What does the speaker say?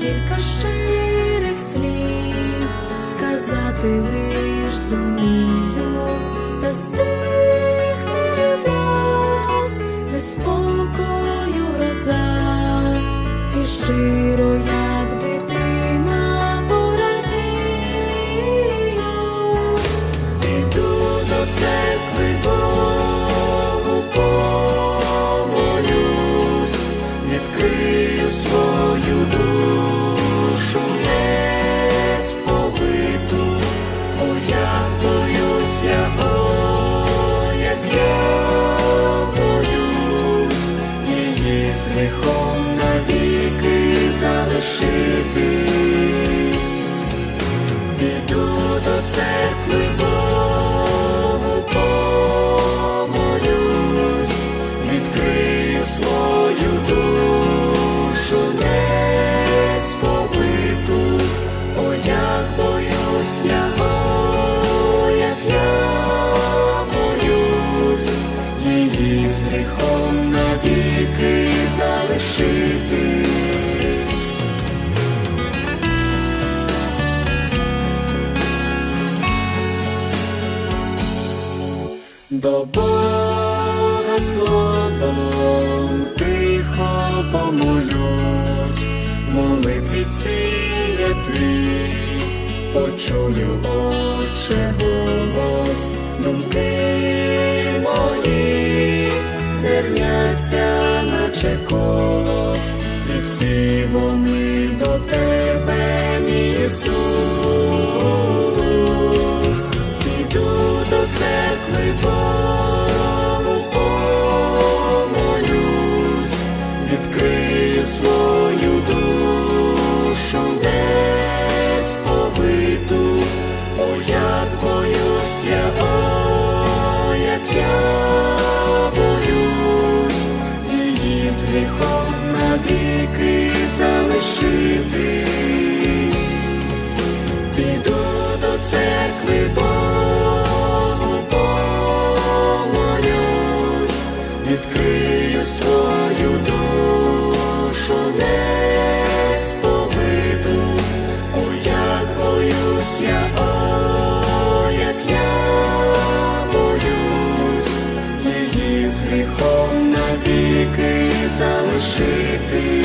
кілька щирих слів, сказати лиш зумію, та стихне враз неспокою гроза, і щиро, як дитина, порадію, іду до церкви Богу помолюсь, відкрию свою душу Іду до церкви Богу відкрию свою душу несповиту, о, як боюсь я, о, як я боюсь, її з навіки залишити. До Бога словом тихо помолюсь, молитві ціє твій, почую, Отче голос, думки мої, зерняться, наче колос, і всі вони до тебе, мій Ісус. Іду до церкви відкрию свою душу несповиту, о, як боюсь я, о, як я боюсь, її з гріхом навіки залишити.